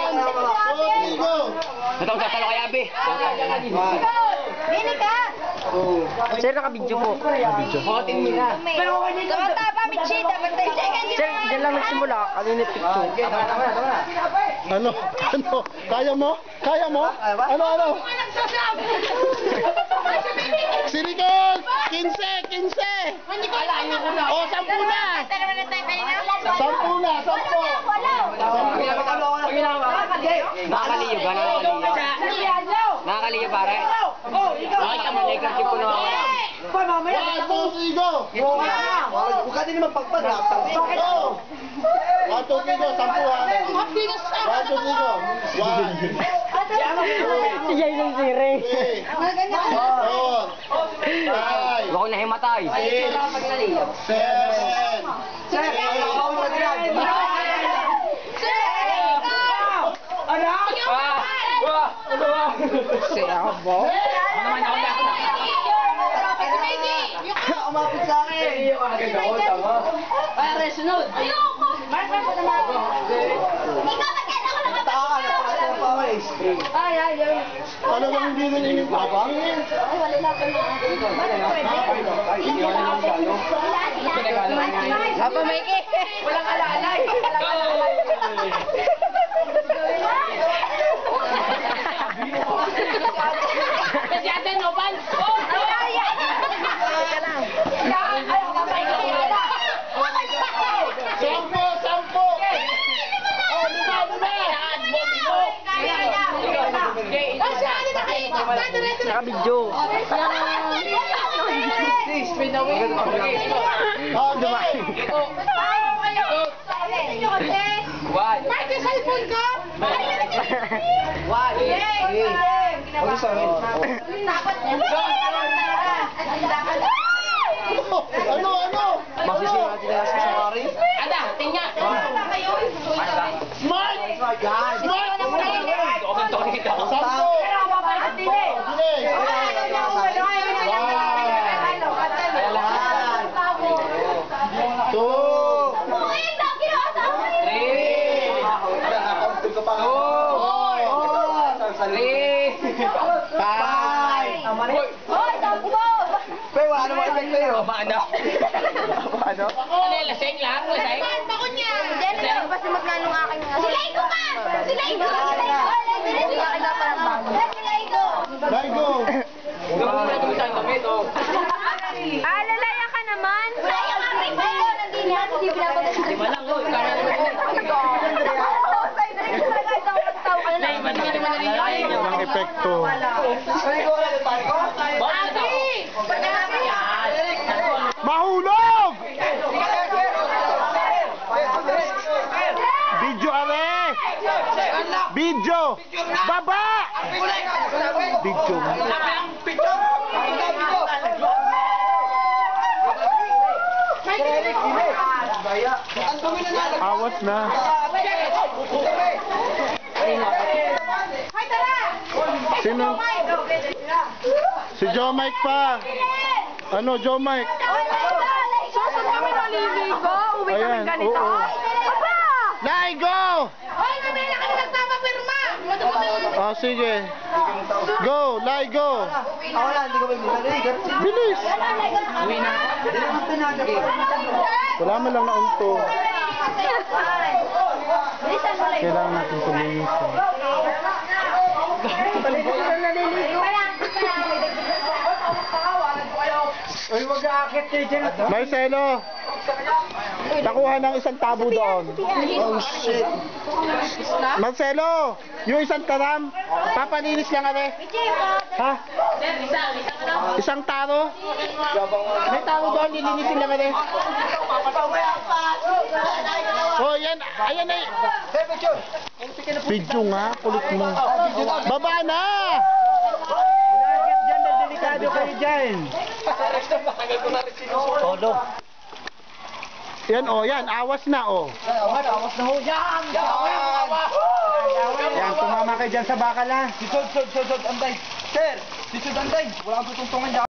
Rodrigo. Ito, tatalo kay Abi. Dili ka. Sir, naka-video po. Hotin mo na. Kamata pa, Michi. Dapat tayo second Sir, dyan lang nagsimula. Kanina picture. Ano? Ano? Kaya mo? Kaya mo? Ano, ano? Si Nicole! 15! 15! O, 10 na! Tara na tayo kanina. 10 na! 10! Wala. Nakakaliyo ba? Nakakaliyo. Nakakaliyo pare. Nakita mo, negative ko na ako. One, two, three, go! Huwag ka din naman pagpanap. Go! One, two, three, go! Sampu ha! One, Si Jay ng three, four, five, Huwag ko nahimatay. six, seven, Ah! Ah! Siya ba? Ano naman ako na? Umapit sa akin. Ay, sunod. Taka na para sa pawis. Ano bang hindi na inipabang? Papa Mikey. Walang alalay. Kasi ate no pan. Ay ay. Ay, Papa Mikey. Sampo! Sampo! Oh, lima, lima! Naka-video. Ah, dumain. One. Huwag sa akin. Ano, ano? Masisira natin na sa safari. Ada, tingnan. Smart! Yan. Smart! Ito, ito, ito. Sampo! Bilis! Two! Three. Nakakautog ka pa. Three. Five! Pero wala namang epekto yun. Paano? Paano? Ano yung lasing lang? Lasing? Diyan, basta magkano ang aking... Silay ko ka! Silay ko! Silay ko! Silay ko parang bago. Silay ko! Daigo! Gawin mo na kung saan kami ito. Ah, lalaya ka naman! Wala yung aking bayo! Nandini ako, hindi pinapagod. Lima lang, oh. Kaya naman yun. Walang epekto. Mahulog! Video are! Video! Baba! Video. Awas na. Sino? Si Joe Mike pa. Ano, Joe Mike? Saan kami naliligo? Uwi kami Ayan, ganito? oo. Papa! Laigo! Hoy, mamaya kami nagpapapirma! Oh, sige. Go, Laigo! Ako lang, hindi ko may. Bilis! Uwi na. Hindi naman pinagagay. Wala man lang naunto. Bilisan mo lang. Kailangan natin tuminis. Uy, wag aakit kayo dyan. Marcelo! Nakuha ng isang tabo doon. Oh, shit. Marcelo! Yung isang taram, papalinis lang ate. Ha? Isang taro? May taro doon, lilinisin lang ate. Oh, yan. Ayan na. Video nga, kulit mo. Baba na! Dyan, delikado kayo dyan. Todo. Yan oh, yan. Awas na oh. Awan, awas na ho. Yan! Yan, tumama kayo dyan sa bakal ha. Si Sod, Sod, Anday. Sir, si Sod, Anday. Wala kang tutungtungan dyan.